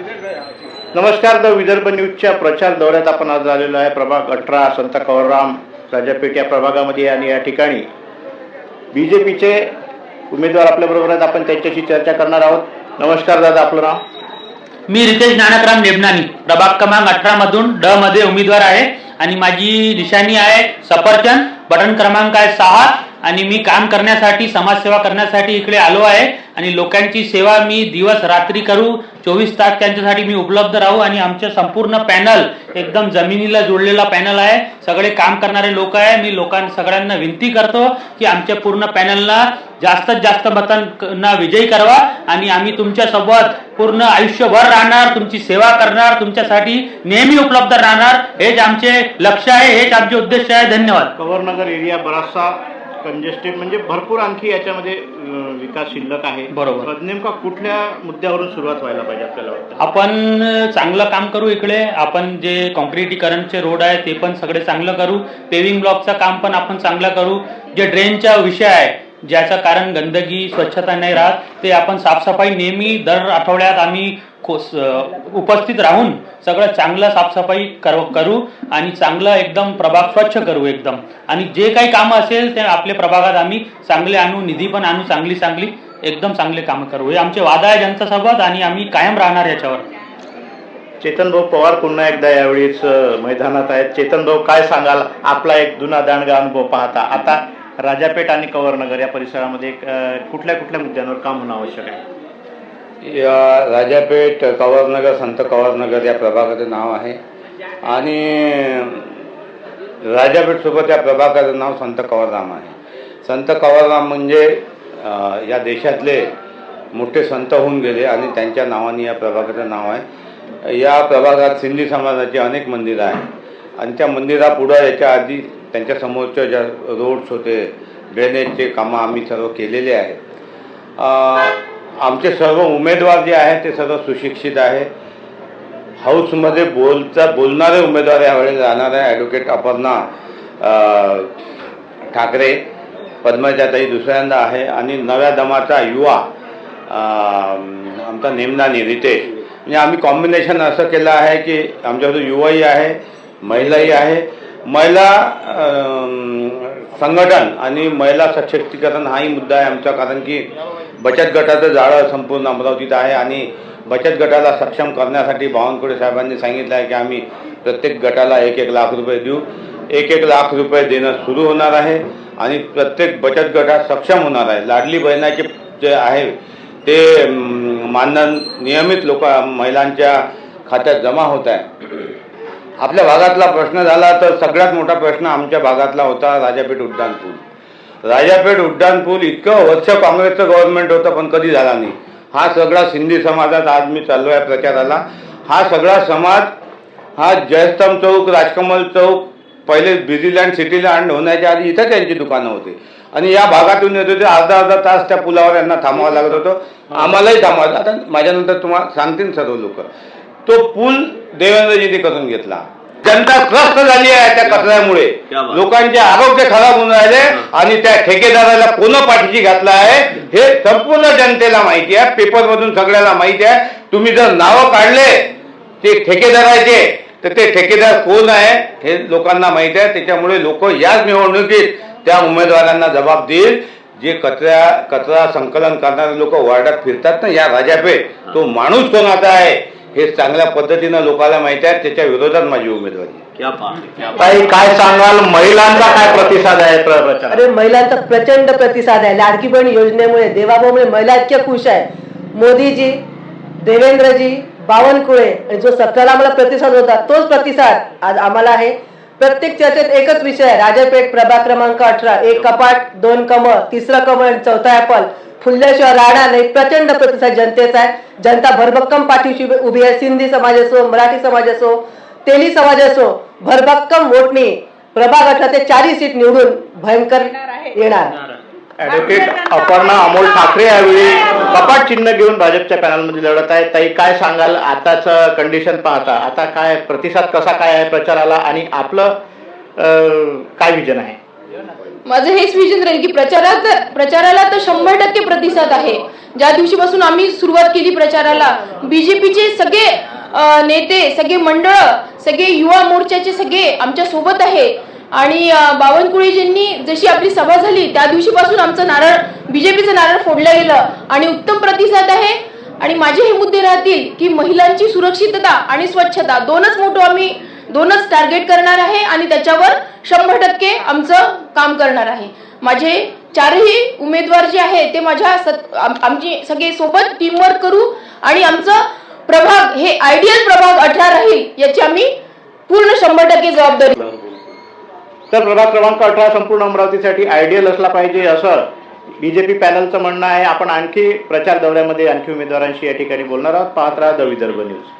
नमस्कार द विदर्भ न्यूजच्या प्रचार दौऱ्यात आपण आज आलेलो आहे. प्रभाग अठरा संत कवरराम राजापेठ या प्रभागामध्ये आणि या ठिकाणी. बी जे पीचे उमेदवार आपल्याबरोबर आहेत. आपण त्यांच्याशी चर्चा करणार आहोत. नमस्कार दादा आपलं नाव? मी रितेश नानकराम नेबनानी. प्रभाग क्रमांक अठरा मधून ड मध्ये उमेदवार आहे आणि माझी निशाणी आहे सफरचंद. बटन क्रमांक आहे सहा. आणि मी काम करण्यासाठी समाजसेवा करण्यासाठी इकडे आलो आहे. आणि लोकांची सेवा मी दिवस रात्री करू. चोवीस तास त्यांच्यासाठी मी उपलब्ध राहू. आणि आमचं संपूर्ण पॅनल एकदम जमिनीला जोडलेला पॅनल आहे. सगळे काम करणारे लोक आहे. मी लोकां सगळ्यांना विनंती करतो की आमच्या पूर्ण पॅनलला जास्तीत जास्त मतांना विजयी करवा आणि आम्ही तुमच्यासोबत पूर्ण आयुष्यभर राहणार तुमची सेवा करणार तुमच्यासाठी नेहमी उपलब्ध राहणार. हेच आमचे लक्ष आहे हेच आमचे उद्देश आहे. धन्यवाद. कवरनगर एरिया बराचसा कंजेस्टेड म्हणजे भरपूर आणखी याच्यामध्ये विकास शिल्लक आहे. बरोबर. नेमका कुठल्या मुद्द्यावरून सुरुवात व्हायला पाहिजे आपल्याला वाटतं? आपण चांगलं काम करू इकडे. आपण जे कॉन्क्रिटीकरणचे रोड आहे ते पण सगळे चांगलं करू. पेविंग ब्लॉकचं काम पण आपण चांगलं करू. जे ड्रेनचा विषय आहे ज्याचं कारण गंदगी स्वच्छता नाही राहत ते आपण साफसफाई नेहमी दर आठवड्यात आम्ही उपस्थित राहून सगळं चांगलं साफसफाई कर- करू आणि चांगलं एकदम प्रभाग स्वच्छ करू एकदम. आणि जे काही कामं असेल ते आपल्या प्रभागात आम्ही चांगले आणू निधी पण आणू चांगली चांगली एकदम चांगले कामं करू. हे आमचे वादा आहे जनतासोबत आणि आम्ही कायम राहणार याच्यावर. चेतन भाऊ पवार पुन्हा एकदा यावेळीच मैदानात आहेत. चेतन भाऊ काय सांगाल? आपला एक जुना दांडगा अनुभव पाहता. आता राजापेठ आणि कवरनगर या परिसरामध्ये कुठल्या कुठल्या मुद्द्यांवर काम होणं आवश्यक आहे? या राजापेठ कवरनगर संत कवरनगर या प्रभागाचं नाव आहे. आणि राजापेठसोबत या प्रभागाचं नाव संत कवरराम आहे. संत कवरराम म्हणजे या देशातले मोठे संत होऊन गेले आणि त्यांच्या नावाने या प्रभागाचं नाव आहे. या प्रभागात सिंधी समाजाची अनेक मंदिरं आहेत. आणि त्या मंदिरापुढं याच्या आधी त्यांच्या समोरच्या ज्या रोड्स होते ड्रेनेजचे कामं आम्ही सर्व केलेले आहेत. आमचे सर्व उमेदवार जे आहेत ते सर्व सुशिक्षित आहे. हाऊसमध्ये बोलता बोलणारे उमेदवार यावेळी राहणार आहे. ॲडव्होकेट अपर्णा ठाकरे पद्मजाताई दुसऱ्यांदा आहे. आणि नव्या दमाचा युवा आमचा नेमनानी रितेश. म्हणजे आम्ही कॉम्बिनेशन असं केलं आहे की आमच्याकडे युवाही आहे महिलाही आहे. महिला संघटन आणि महिला सशक्तीकरण हाही मुद्दा आहे आमचा. कारण की बचत गटाचं जाळं संपूर्ण अमरावतीत आहे आणि बचत गटाला सक्षम करण्यासाठी बावनकुळे साहेबांनी सांगितलं आहे की आम्ही प्रत्येक गटाला एक एक लाख रुपये देऊ. एक एक लाख रुपये देणं सुरू होणार आहे आणि प्रत्येक बचत गटात सक्षम होणार आहे. लाडली बहिणाचे जे आहे ते मानधन नियमित लोक महिलांच्या खात्यात जमा होत आहे. आपल्या भागातला प्रश्न झाला तर सगळ्यात मोठा प्रश्न आमच्या भागातला होता राजापेठ उड्डाणपूल. राजापेठ उड्डाणपूल इतकं वर्ष काँग्रेसचं गव्हर्नमेंट होतं पण कधी झाला नाही. हा सगळा सिंधी समाजात आज मी चाललो आहे प्रचाराला. हा सगळा समाज हा जयस्तंभ चौक राजकमल चौक पहिले बिझीलँड सिटीलँड होण्याच्या आधी इथं त्यांची दुकानं होती. आणि या भागातून येत होते अर्धा अर्धा तास त्या पुलावर यांना थांबावं लागत होतं. आम्हालाही थांबवायचं आता माझ्यानंतर तुम्हाला सांगतील सर्व लोक. तो पूल देवेंद्रजींनी करून घेतला. जनता त्रस्त झाली आहे त्या कचऱ्यामुळे. लोकांचे आरोग्य खराब होऊन राहिले आणि त्या ठेकेदाराला कोण पाठीशी घातला आहे हे संपूर्ण जनतेला माहिती आहे. पेपर मधून सगळ्याला माहिती आहे. तुम्ही जर नावं काढले ते ठेकेदाराचे तर ते ठेकेदार कोण आहे हे लोकांना माहिती आहे. त्याच्यामुळे लोक याच निवडणुकीत त्या उमेदवारांना जबाब देईल. जे कचऱ्या कचरा संकलन करणारे लोक वार्डात फिरतात ना या राजापेठ तो माणूस कोणाचा आहे? हे चांगल्या पद्धतीनं लोकांना माहिती आहे त्याच्या विरोधात माझी उमेदवारी आहे. ताई काय सांगाल? महिलांचा काय प्रतिसाद आहे अरे महिलांचा प्रचंड प्रतिसाद आहे. लाडकी बहीण योजनेमुळे देवाभाऊमुळे महिला इतक्या खुश आहे मोदीजी देवेंद्रजी बावनकुळे आणि जो सत्ताला आम्हाला प्रतिसाद होता तोच प्रतिसाद आज आम्हाला आहे. प्रत्येक चर्चेत एकच विषय राजापेठ प्रभाग क्रमांक अठरा. एक कपाट दोन कमळ तिसरं कमळ आणि चौथा ऍपल. फुलल्याशिवाय राहणार नाही. प्रचंड प्रतिसाद जनतेचा आहे. जनता भरभक्कम पाठीशी उभी- आहे. सिंधी समाज असो मराठी समाज असो तेली समाज असो भरभक्कम वोटनी प्रभाग अठरा ते चारही सीट निवडून भयंकर येणार ऍडव्होकेट अपर्णा अमोल ठाकरे यावेळी कपाट चिन्ह घेऊन भाजपच्या पॅनलमध्ये लढत आहे. ताई काय सांगाल? आताच कंडिशन पाहता. आता काय प्रतिसाद कसा काय आहे प्रचाराला? आणि आपलं काय विजन आहे? माझं हेच विजन राहील की प्रचारात प्रचाराला तर शंभर टक्के प्रतिसाद आहे. ज्या दिवशीपासून आम्ही सुरुवात केली प्रचाराला बीजेपीचे सगळे नेते सगळे मंडळ सगळे युवा मोर्चाचे सगळे आमच्यासोबत आहे. आणि बावनकुळेजींनी जशी आपली सभा झाली त्या दिवशीपासून आमचं नारळ बीजेपीचं नारळ फोडलं गेलं. आणि उत्तम प्रतिसाद आहे. आणि माझे हे मुद्दे राहतील की महिलांची सुरक्षितता आणि स्वच्छता दोनच मोठं आम्ही दोनच टार्गेट करणार आहे आणि त्याच्यावर शंभर टक्के आमचं काम करणार आहे. माझे चारही उमेदवार जे आहे ते माझ्या आमची सगळे सोबत टीमवर्क करू आणि आमचं प्रभाग हे आयडियल प्रभाग अठरा राहील याची आम्ही पूर्ण शंभर टक्के जबाबदारी तर प्रभाग क्रमांक अठरा संपूर्ण अमरावतीसाठी आयडियल असला पाहिजे असं बीजेपी पॅनलचं म्हणणं आहे. आपण आणखी प्रचार दौऱ्यामध्ये आणखी उमेदवारांशी या ठिकाणी बोलणार आहोत. पाहत राहा द विदर्भ न्यूज